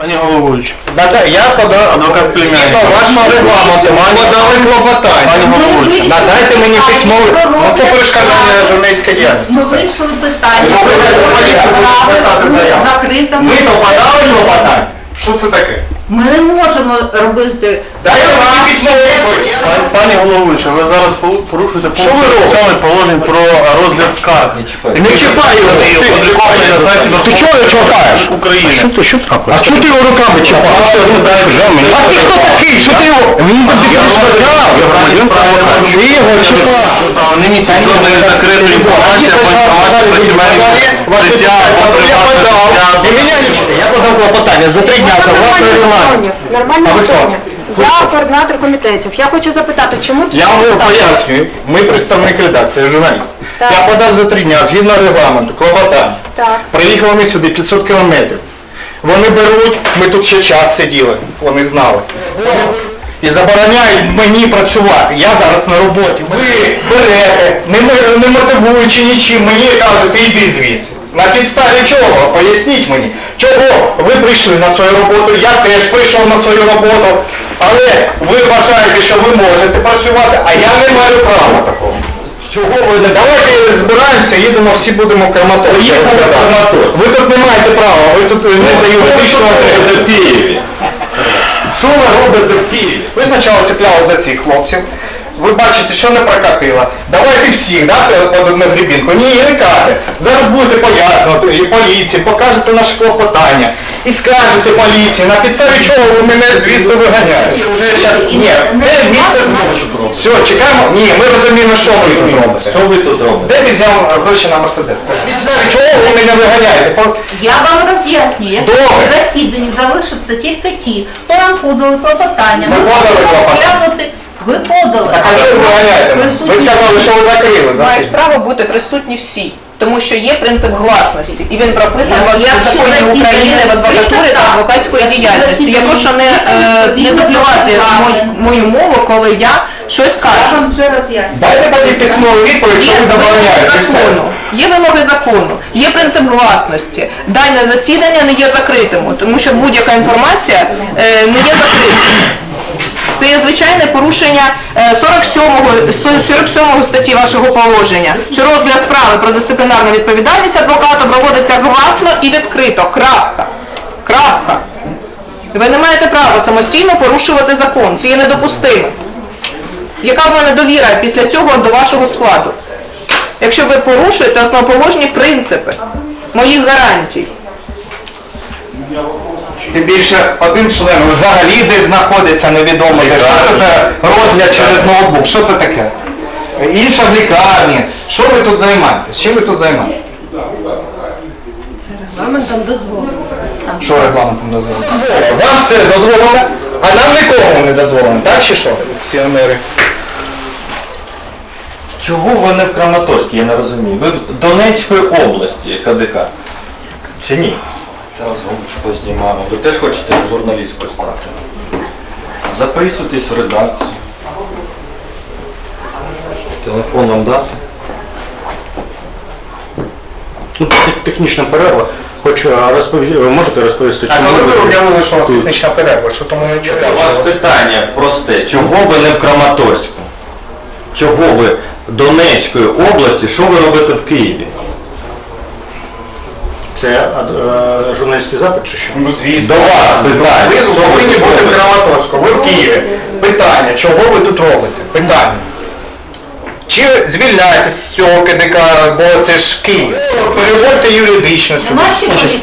Пані головуюча, Я подав Адвокат племянник. згідно вашого регламенту. Подали клопотання. Пані головуюча. Надайте мені письмове. Ну це перешкоджання журналістської діяльності. Ми вирішили питання. Ну. Ми то подали клопотання. Що це таке? Ми не можемо робити. Дай вам письмове пані ви зараз порушуєте Що ви робите? 7 положень про розгляд скарг. Не чіпай його. Ти опубліковані на сайті Ти чого його чіпаєш? України. Що ти, що трапилось? А чого ти його руками чіпаєш? А ти хто такий? Що ти його? Він тобі. Ти його чіпав. Не містять жодної закритої інформації інформації про сімейне життя або приватне життя. І мене. Я подав клопотання за три дня, за А ви хто? питання. Я координатор комітетів. Я хочу запитати, чому тут Я вам пояснюю. Ми представник редакції, я журналіст. Так. Я подав за три дня, згідно регламенту, клопотання. Так. Приїхали ми сюди 500 кілометрів. Вони беруть, ми тут ще час сиділи, вони знали. І забороняють мені працювати. Я зараз на роботі. Ви берете, не, не мотивуючи нічим, мені кажете, іди звідси. На підставі чого? Поясніть мені, чого ви прийшли на свою роботу, я теж прийшов на свою роботу, але ви вважаєте, що ви можете працювати, а я не маю права такого. Чого ви не давайте збираємося, їдемо, всі будемо в Краматорськ. Ви тут не маєте права, ви тут не за юридичну адресу. в Києві. Що ви робите в Києві? Ви спочатку цепляли до цих хлопців. Ви бачите, що не прокатило. Давайте всіх, да, під одну грібінку. Ні, не кати. Зараз будете пояснювати і поліції, покажете наше клопотання. І скажете поліції, на підставі чого ви мене звідси виганяєте. Уже щас... Ні, це місце злочину. Все, чекаємо. Ні, ми розуміємо, що ви тут робите. Що ви тут робите? Де ти взяв е, гроші на Мерседес? Скажи. На підставі чого ви мене виганяєте? По- Я вам роз'яснюю, якщо Добре. в засіданні залишаться тільки ті, хто нам подали клопотання. Ми подали клопотання. розглянути. Ви подали. Так а чого ви виганяєте? Ви Присутні сказали, що ви закрили Мають право бути присутні всі, тому що є принцип гласності, і він прописаний в законі України в адвокатурі та адвокатської діяльності. Я прошу не, е, не дублювати мою, мову, коли я щось кажу. вам все роз'яснюю. Дайте тоді письмову відповідь, що ви забороняєте. є вимоги закону, є принцип гласності. Дане засідання не є закритим, тому що будь-яка інформація е, не є закритою. Це є звичайне порушення е, 47 47 статті вашого положення, що розгляд справи про дисциплінарну відповідальність адвоката проводиться гласно і відкрито. Крапка. Крапка. Ви не маєте права самостійно порушувати закон. Це є недопустимо. Яка в мене довіра після цього до вашого складу? Якщо ви порушуєте основоположні принципи моїх гарантій. Тим більше один член взагалі де знаходиться, невідомо де. Що це за розгляд через ноутбук? Що це таке? Інша в лікарні. Що ви тут займаєтесь? Чим ви тут займаєтесь? Регламентом дозволено. Що регламентом дозволено? Вам все дозволено, а нам нікому не дозволено. Так чи що? Пенсіонери. Чого ви не в Краматорській, я не розумію. Ви в Донецької області КДК. Чи ні? Разом познімаємо. Ви теж хочете журналістською стати? Записуйтесь в редакцію. Телефон вам дати? Ну, технічна перерва. Хоч а, розпові... можете розповісти, А чому коли ви ви- об'явили, що у вас технічна перерва? Що тому не У вас питання просте. Чого ви не в Краматорську? Чого ви Донецької області, що ви робите в Києві? Це а, е, журналістський запит чи що? Ну, звісно. До вас питання. Ви повинні бути в? Краматорську, ви в Києві. Питання, чого ви тут робите? Питання. Чи звільняєтесь з цього КДК, бо це ж Київ. Переводьте юридично сюди. Наші поліції.